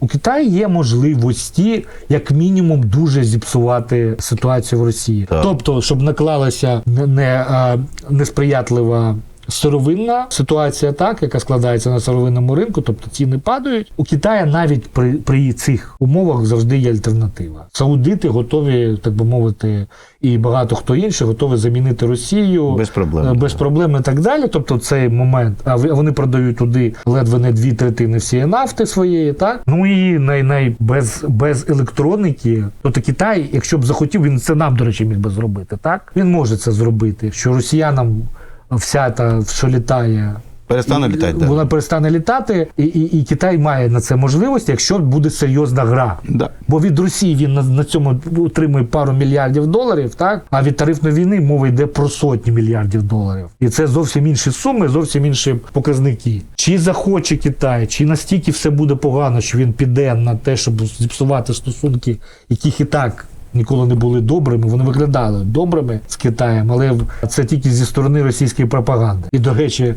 У Китаї є можливості, як мінімум, дуже зіпсувати ситуацію в Росії. Так. Тобто, щоб наклалася не, не, а, несприятлива. Сировинна ситуація, так, яка складається на сировинному ринку, тобто ціни падають. У Китаї навіть при, при цих умовах завжди є альтернатива. Саудити готові, так би мовити, і багато хто інший готові замінити Росію Без проблем. е, без проблем і так далі. Тобто цей момент, а вони продають туди ледве не дві третини всієї нафти своєї, так ну і най, най без, без електроніки. Тобто Китай, якщо б захотів, він це нам, до речі, міг би зробити. Так він може це зробити. Що росіянам вся та що літає. Перестане літати. Да. Вона перестане літати, і, і, і Китай має на це можливість, якщо буде серйозна гра. Да. Бо від Росії він на, на цьому отримує пару мільярдів доларів, так а від тарифної війни мова йде про сотні мільярдів доларів. І це зовсім інші суми, зовсім інші показники. Чи захоче Китай, чи настільки все буде погано, що він піде на те, щоб зіпсувати стосунки, яких і так. Ніколи не були добрими, вони виглядали добрими з Китаєм, але це тільки зі сторони російської пропаганди. І до речі,